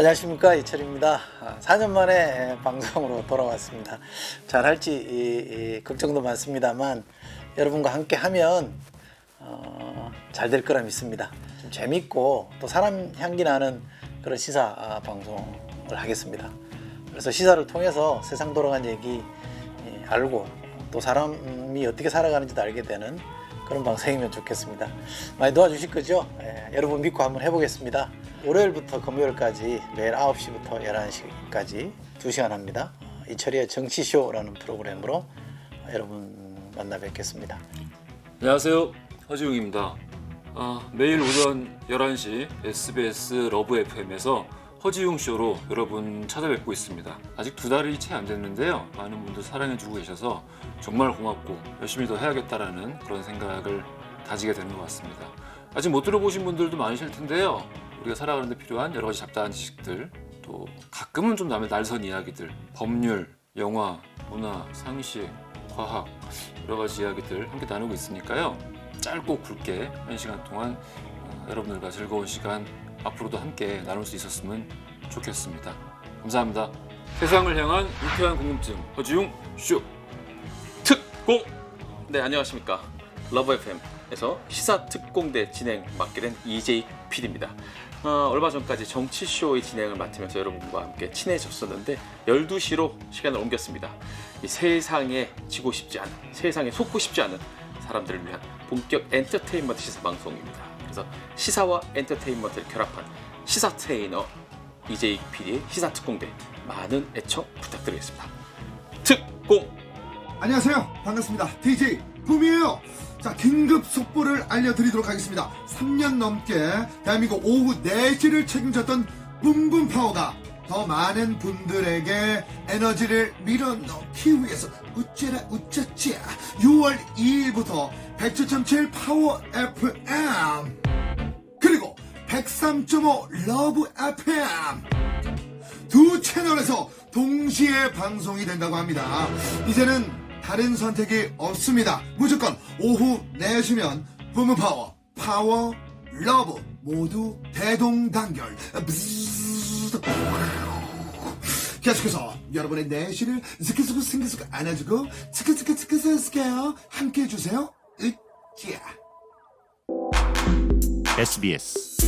안녕하십니까 이철입니다. 아, 4년 만에 방송으로 돌아왔습니다. 잘 할지 이- 이 걱정도 많습니다만 여러분과 함께 하면 어, 잘될 거라 믿습니다. 좀 재밌고 또 사람 향기 나는 그런 시사 아, 방송을 하겠습니다. 그래서 시사를 통해서 세상 돌아간 얘기 예, 알고 또 사람이 어떻게 살아가는지도 알게 되는 그런 방송이면 좋겠습니다. 많이 도와주실 거죠? 예, 여러분 믿고 한번 해보겠습니다. 월요일부터 금요일까지 매일 9시부터 11시까지 2시간 합니다. 어, 이철이의 정치쇼라는 프로그램으로 여러분 만나 뵙겠습니다. 안녕하세요. 허지웅입니다. 아, 매일 오전 11시 SBS 러브 FM에서 허지웅 쇼로 여러분 찾아뵙고 있습니다. 아직 두 달이 채 안 됐는데요. 많은 분들 사랑해주고 계셔서 정말 고맙고 열심히 더 해야겠다라는 그런 생각을 다지게 되는 것 같습니다. 아직 못 들어보신 분들도 많으실 텐데요. 우리가 살아가는데 필요한 여러 가지 잡다한 지식들, 또 가끔은 좀 남의 날선 이야기들, 법률, 영화, 문화, 상식, 과학 여러 가지 이야기들 함께 나누고 있으니까요. 짧고 굵게 한 시간 동안 어, 여러분들과 즐거운 시간 앞으로도 함께 나눌 수 있었으면 좋겠습니다. 감사합니다. 세상을 향한 유쾌한 궁금증 허지웅 쇼. 특공! 네 안녕하십니까 러브 FM 에서 시사 특공대 진행 맡게 된 EJ PD입니다. 어, 얼마 전까지 정치쇼의 진행을 맡으면서 여러분과 함께 친해졌었는데 12시로 시간을 옮겼습니다. 이 세상에 지고 싶지 않은 세상에 속고 싶지 않은 사람들을 위한 본격 엔터테인먼트 시사 방송입니다. 그래서 시사와 엔터테인먼트를 결합한 시사 트레이너 EJ PD의 시사 특공대 많은 애청 부탁드리겠습니다. 특공! 안녕하세요. 반갑습니다. DJ 붐이에요. 자, 긴급 속보를 알려드리도록 하겠습니다. 3년 넘게 대한민국 오후 4시를 책임졌던 붐붐 파워가 더 많은 분들에게 에너지를 밀어넣기 위해서 우째라 우짜짜 6월 2일부터 107.7 파워 FM 그리고 103.5 러브 FM 두 채널에서 동시에 방송이 된다고 합니다. 이제는 다른 선택이 없습니다. 무조건 오후 4시면 부무파워, 파워, 러브 모두 대동단결. 계속해서 여러분의 내실을 스키스크 스키스크 안아주고 스키스크 스키스크 스케요 함께 해주세요. 으쌰. SBS